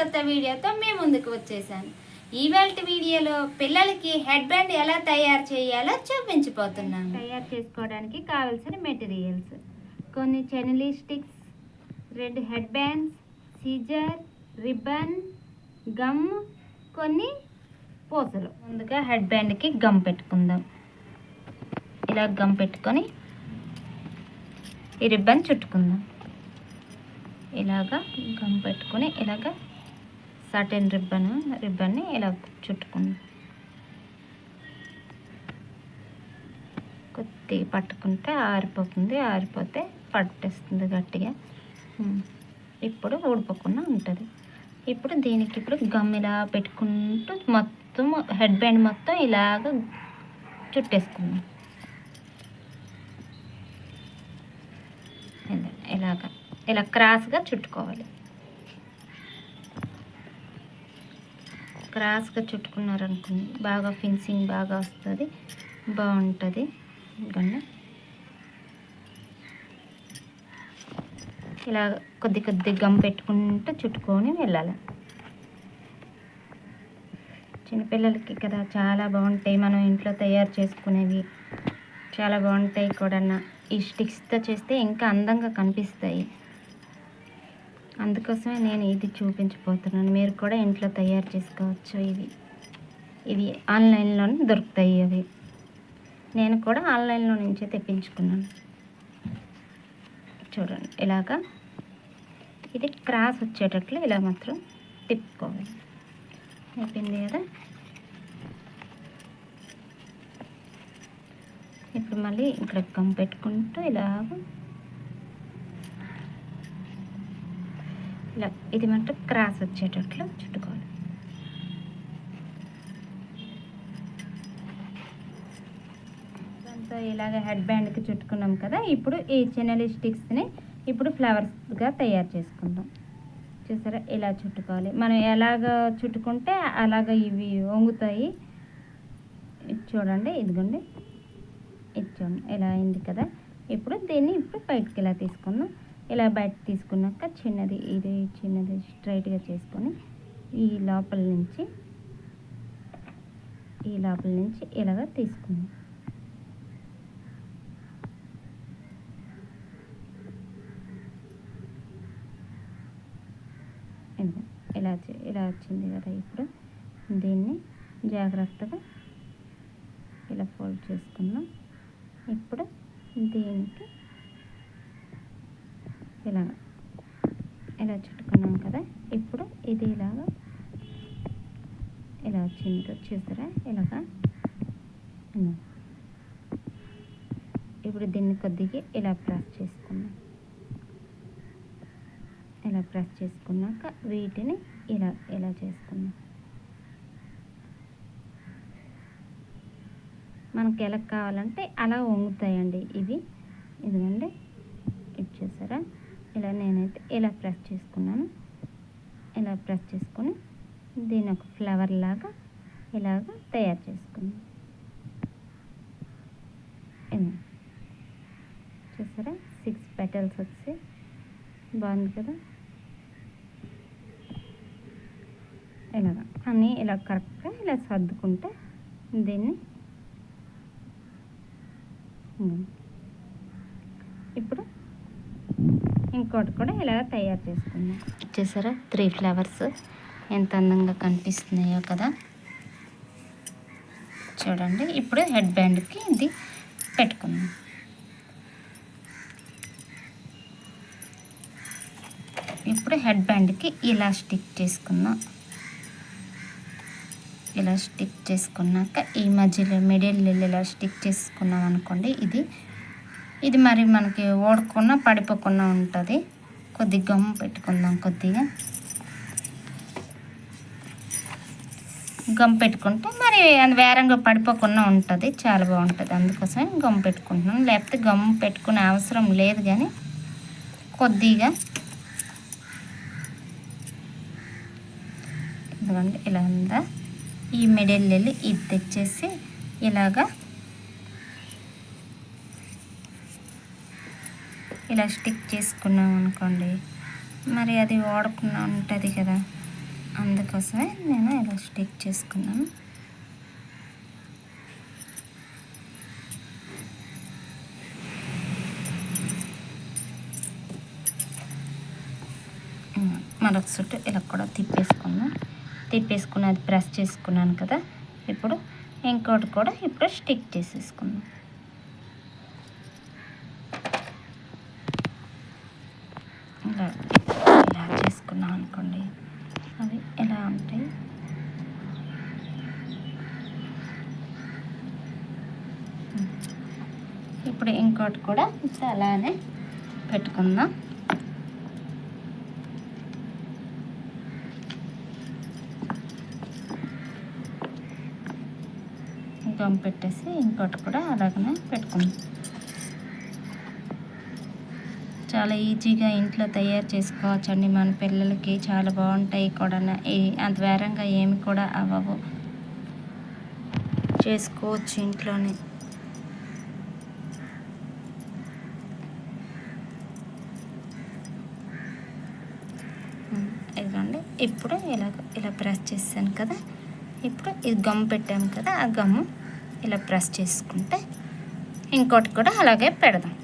కొత్త వీడియోతో మీ ముందుకు వచ్చేసాను. ఈవేళ వీడియోలో పిల్లలకి హెడ్ బ్యాండ్ ఎలా తయారు చేయాలో చూపించిపోతున్నాను తయారు చేసుకోవడానికి కావాల్సిన మెటీరియల్స్. కొన్ని చెనలీ స్టిక్స్ రెండు head bands scissor ribbon gum కొన్ని పూసలు. ముందుగా హెడ్ బ్యాండ్కి గమ్ పెట్టుకుందాం. ఇలా గమ్ పెట్టుకొని ఈ రిబ్బన్ చుట్టుకుందాం. ఇలాగా గమ్ పెట్టుకొని ఇలాగ సటన్ రిబ్బన్ రిబ్బన్ని ఇలా చుట్టుకుందాం కొద్ది పట్టుకుంటే ఆరిపోతుంది ఆరిపోతే పట్టేస్తుంది గట్టిగా. ఇప్పుడు ఊడిపోకుండా ఉంటుంది. ఇప్పుడు దీనికి ఇప్పుడు గమ్ ఇలా పెట్టుకుంటూ మొత్తం హెడ్ బ్యాండ్ మొత్తం ఇలాగ చుట్టేసుకుందాం. ఇలాగ ఇలా క్రాస్గా చుట్టుకోవాలి. క్రాస్గా చుట్టుకున్నారనుకోండి బాగా ఫినిషింగ్ బాగా వస్తుంది బాగుంటుంది. ఇదిగోండి. ఇలా కొద్ది కొద్ది గమ్ పెట్టుకుంటూ చుట్టుకొని వెళ్ళాలి. చిన్నపిల్లలకి కదా చాలా బాగుంటాయి మనం ఇంట్లో తయారు చేసుకునేవి. చాలా బాగుంటాయి కూడా ఈ స్టిక్స్తో చేస్తే ఇంకా అందంగా కనిపిస్తాయి. అందుకోసమే నేను ఇది చూపించబోతున్నాను. మీరు కూడా ఇంట్లో తయారు చేసుకోవచ్చు ఇవి. ఇవి ఆన్లైన్లోనే దొరుకుతాయి అవి. నేను కూడా ఆన్లైన్లో నుంచే తెప్పించుకున్నాను. చూడండి ఇలాగా. ఇది క్రాస్ వచ్చేటట్లు ఇలా మాత్రం తిప్పుకోవాలి. అయిపోయింది కదా? ఇప్పుడు మళ్ళీ ఇక్కడ గమ్ పెట్టుకుంటూ ఇలాగ ఇలా ఇది మాత్రం క్రాస్ వచ్చేటట్లు చుట్టుకోవాలి. దాంతో ఇలాగ హెడ్ బ్యాండ్కి చుట్టుకున్నాం కదా ఇప్పుడు ఈ చెనలి స్టిక్స్ని ఇప్పుడు ఫ్లవర్స్గా తయారు చేసుకుందాం. చూసారా? ఇలా చుట్టుకోవాలి. మనం ఎలాగ చుట్టుకుంటే అలాగ ఇవి వంగుతాయి. చూడండి ఇదిగోండి. ఇది చూడండి ఇలా అయింది కదా. ఇప్పుడు దీన్ని ఇప్పుడు బయటకి ఇలా తీసుకుందాం. ఇలా బయట తీసుకున్నాక చిన్నది ఇది చిన్నది స్ట్రైట్గా చేసుకొని ఈ లోపల నుంచి ఈ లోపల నుంచి ఇలాగ తీసుకుందాం. ఇలా ఇలా వచ్చింది కదా ఇప్పుడు. దీన్ని జాగ్రత్తగా ఇలా ఫోల్డ్ చేసుకున్నాం ఇప్పుడు దీనికి ఇలాగా. ఇలా చుట్టుకున్నాం కదా ఇప్పుడు ఇది ఇలాగా. ఇలా వచ్చింది చూసారా? ఇలాగా. ఇప్పుడు దీన్ని కొద్దిగా ఇలా ప్రెస్ చేసుకున్నాం ఇలా ప్రెస్ చేసుకున్నాక వీటిని ఇలా ఇలా చేసుకున్నాం మనకి ఎలా కావాలంటే అలా వంగుతాయండి ఇవి. ఇదిగండి. ఇది ఇలా నేనైతే ఇలా ప్రెస్ చేసుకున్నాను. ఇలా ప్రెస్ చేసుకొని దీని ఒక ఫ్లవర్ లాగా ఇలాగ తయారు చేసుకున్నాను చూసారా? సిక్స్ పెటల్స్ వచ్చి బాగుంది కదా? ఇలాగ. అన్నీ ఇలా కరెక్ట్గా ఇలా సర్దుకుంటే దీన్ని ఉమ్. ఇప్పుడు ఇంకోటి కూడా ఇలా తయారు చేసుకుందాం. చూసారా? Three flowers. ఎంత అందంగా కనిపిస్తున్నాయో కదా. చూడండి ఇప్పుడు హెడ్ బ్యాండ్కి ఇది పెట్టుకుందాం. ఇప్పుడు హెడ్ బ్యాండ్కి ఇలా స్టిక్ చేసుకుందాం. ఇలా స్టిక్ చేసుకున్నాక ఈ మధ్యలో మిడిల్ ఇలా స్టిక్ చేసుకున్నాం అనుకోండి ఇది ఇది మరి మనకి ఓడకుండా పడిపోకుండా ఉంటుంది. కొద్ది గమ్ పెట్టుకుందాం కొద్దిగా. గమ్ పెట్టుకుంటే మరి అది వేరంగా పడిపోకుండా ఉంటుంది. చాలా బాగుంటుంది. అందుకోసం గమ్ పెట్టుకుంటున్నాను లేకపోతే గమ్ పెట్టుకునే అవసరం లేదు కానీ కొద్దిగా. ఎందుకంటే ఇలా ఉందా? ఈ మిడిల్ వెళ్ళి ఇది తెచ్చేసి ఇలాగా ఇలా స్టిక్ చేసుకున్నాం అనుకోండి మరి అది వాడకుండా ఉంటుంది కదా. అందుకోసమే నేను ఇలా స్టిక్ చేసుకున్నాను. మరొక చుట్టూ ఇలా కూడా తిప్పేసుకున్నాను తిప్పేసుకుని అది ప్రెస్ చేసుకున్నాను కదా. ఇప్పుడు ఇంకోటి కూడా ఇప్పుడు స్టిక్ చేసేసుకున్నాం ఇలా ఇలా చేసుకున్నాం అనుకోండి. అవి ఎలా ఉంటాయి? ఇప్పుడు ఇంకోటి కూడా ఇప్పుడు అలానే పెట్టుకుందాం. గమ్ పెట్టేసి ఇంకోటి కూడా అలాగనే పెట్టుకుందాం. చాలా ఈజీగా ఇంట్లో తయారు చేసుకోవచ్చండి. మన పిల్లలకి చాలా బాగుంటాయి కూడా ఏ- అంత వేరంగా ఏమి కూడా అవ్వవు. చేసుకోవచ్చు ఇంట్లోనే. ఇదిగోండి. ఇప్పుడు ఇలా ఇలా ప్రెస్ చేశాను కదా. ఇప్పుడు ఇది గమ్ పెట్టాము కదా ఆ గమ్ము ఇలా ప్రెస్ చేసుకుంటే ఇంకోటి కూడా అలాగే పెడదాం.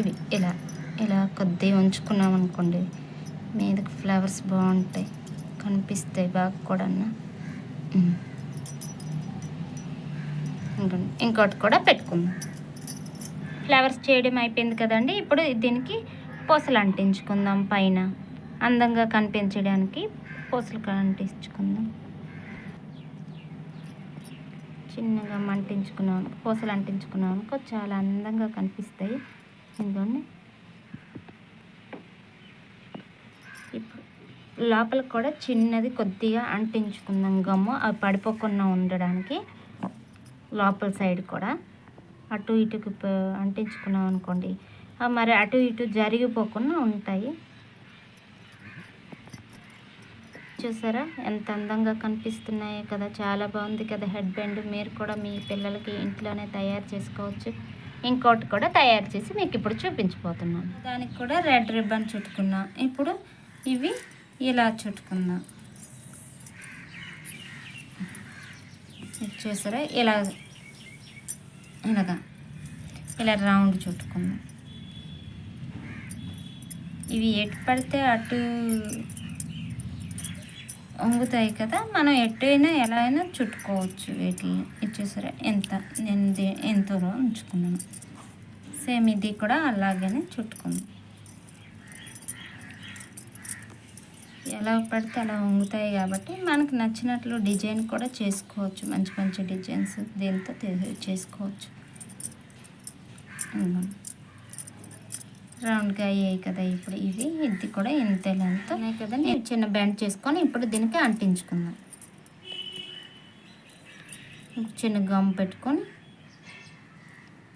ఇవి ఇలా ఇలా కొద్దిగా ఉంచుకున్నాం అనుకోండి మీదకి ఫ్లవర్స్ బాగుంటాయి కనిపిస్తాయి బాగా కూడా ఇంకోటి ఇంకోటి కూడా పెట్టుకుందాం. ఫ్లవర్స్ చేయడం అయిపోయింది కదండి ఇప్పుడు దీనికి పూసలు అంటించుకుందాం పైన. అందంగా కనిపించడానికి పూసలు అంటించుకుందాం. చిన్నగా అంటించుకున్నాం పూసలు అంటించుకున్నాం అనుకో చాలా అందంగా కనిపిస్తాయి. ఇదిగోండి ఇప్పుడు లోపల కూడా చిన్నది కొద్దిగా అంటించుకుందాం గమ్ము. అవి పడిపోకుండా ఉండడానికి లోపల సైడ్ కూడా అటు ఇటుకి అంటించుకున్నాం అనుకోండి. అవి మరి అటు ఇటు జరిగిపోకుండా ఉంటాయి. చూసారా? ఎంత అందంగా కనిపిస్తున్నాయో కదా. చాలా బాగుంది కదా హెడ్ బ్యాండ్ మీరు కూడా మీ పిల్లలకి ఇంట్లోనే తయారు చేసుకోవచ్చు. ఇంకోటి కూడా తయారు చేసి మీకు ఇప్పుడు చూపించిపోతున్నాను దానికి కూడా రెడ్ రిబ్బన్ చుట్టుకున్నా. ఇప్పుడు ఇవి ఇలా చుట్టుకుందాం చూసారా? ఇలా ఇలాగా. ఇలా రౌండ్ చుట్టుకుందాం ఇవి ఎటు పడితే అటు వంగుతాయి కదా మనం ఎట్టైనా ఎలా అయినా చుట్టుకోవచ్చు వీటిని. ఇది ఎంత నేను దే- ఎంతో ఉంచుకున్నాను. సేమ్ ఇది కూడా అలాగనే చుట్టుకుందాం. ఎలా పడితే అలా వంగుతాయి కాబట్టి మనకు నచ్చినట్లు డిజైన్ కూడా చేసుకోవచ్చు. మంచి మంచి డిజైన్స్ దీంతో చేసుకోవచ్చు. రౌండ్గా అయ్యాయి కదా ఇప్పుడు ఇవి. ఇది కూడా ఇంత లెంత్ కదా నేను చిన్న బ్యాండ్ చేసుకొని ఇప్పుడు దీనికి అంటించుకుందాం. చిన్న గమ్ పెట్టుకొని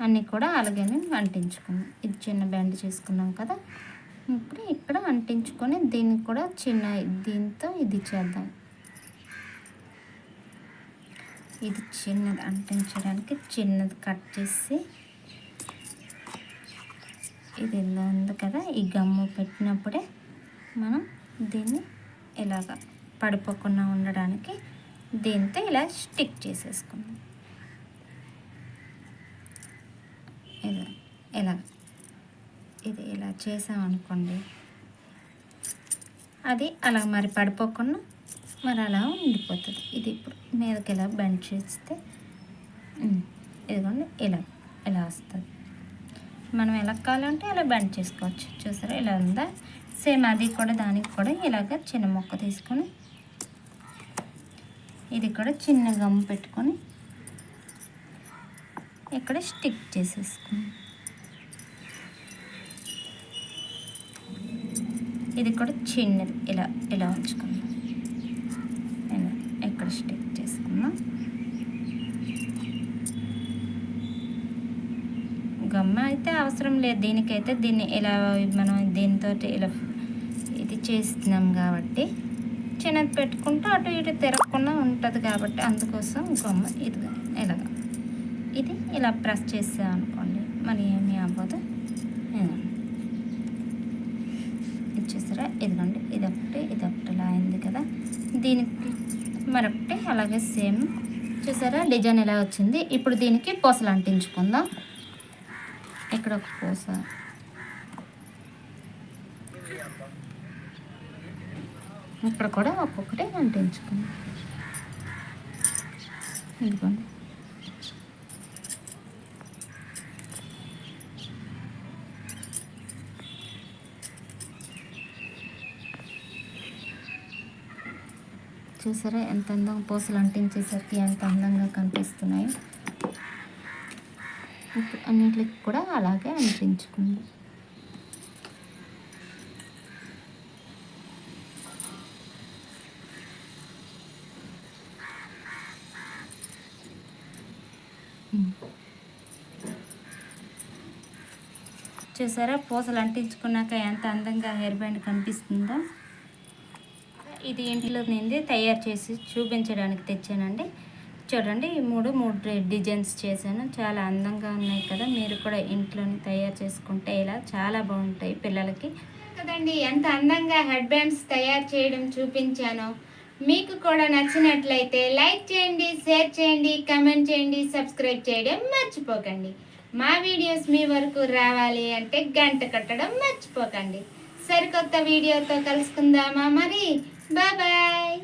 అన్నీ కూడా అలాగే అంటించుకున్నాం ఇది చిన్న బ్యాండ్ చేసుకున్నాం కదా ఇప్పుడు ఇక్కడ అంటించుకొని దీన్ని కూడా చిన్న దీంతో ఇది చేద్దాం. ఇది చిన్నది అంటించడానికి చిన్నది కట్ చేసి ఇది ఎలా ఉంది కదా ఈ గమ్ము పెట్టినప్పుడే మనం దీన్ని ఇలాగ పడిపోకుండా ఉండడానికి దీంతో ఇలా స్టిక్ చేసేసుకుందాం. ఇలా ఇలా ఇది ఇలా చేసామనుకోండి అది అలా మరి పడిపోకుండా మరి అలా ఉండిపోతుంది. ఇది ఇప్పుడు మీదకి ఇలా బెండ్ చేస్తే ఇదిగోండి ఇలా ఇలా వస్తుంది. మనం ఎలా కావాలంటే అలా బెండ్ చేసుకోవచ్చు. చూసారా? ఇలా ఉందా? సేమ్ అది కూడా దానికి కూడా ఇలాగ చిన్న మొక్క తీసుకొని ఇది కూడా చిన్న గమ్ పెట్టుకొని ఇక్కడ స్టిక్ చేసేసుకుని ఇది కూడా చిన్నది. ఇలా ఇలా ఉంచుకుందాం. ఇక్కడ స్టిక్ చేసుకుందాం. గమ్మ అయితే అవసరం లేదు. దీనికైతే దీన్ని ఇలా మనం దీంతో ఇలా ఇది చేస్తున్నాం కాబట్టి చిన్నది పెట్టుకుంటూ అటు ఇటు తిరగకుండా ఉంటుంది కాబట్టి అందుకోసం గమ్మ ఇది ఇలాగ. ఇది ఇలా ప్రెస్ చేసాం అనుకోండి. మరి ఏమీ అవ్వదు. ఇదిగోండి. చూసారా? ఇదిగోండి. ఇది ఒకటి ఇలా అయింది కదా. దీనికి మరొకటి అలాగే సేమ్. చూసారా? డిజైన్ ఎలా వచ్చింది? ఇప్పుడు దీనికి పూసలు అంటించుకుందాం ఇక్కడ ఒక పూస ఇక్కడ కూడా ఒక్కొక్కటే అంటించుకుందాం ఇదిగోండి. చూసారా ఎంత అందంగా పూసలు అంటించేసరికి ఎంత అందంగా కనిపిస్తున్నాయి. ఇప్పుడు అన్నిటికి కూడా అలాగే అంటించుకుంది చూసారా? పూసలు అంటించుకున్నాక ఎంత అందంగా హెయిర్ బ్యాండ్ కనిపిస్తుందో. ఇది ఇంట్లో నింది తయారు చేసి చూపించడానికి తెచ్చానండి. చూడండి ఈ మూడు మూడు డిజైన్స్ చేశాను. చాలా అందంగా ఉన్నాయి కదా మీరు కూడా ఇంట్లోనే తయారు చేసుకుంటే ఇలా చాలా బాగుంటాయి పిల్లలకి. కదండి ఎంత అందంగా హెడ్ బ్యాండ్స్ తయారు చేయడం చూపించాను. మీకు కూడా నచ్చినట్లయితే లైక్ చేయండి షేర్ చేయండి కమెంట్ చేయండి సబ్స్క్రైబ్ చేయడం మర్చిపోకండి. మా వీడియోస్ మీ వరకు రావాలి అంటే గంట కట్టడం మర్చిపోకండి. సరికొత్త వీడియోతో కలుసుకుందామా మరి? బాయ్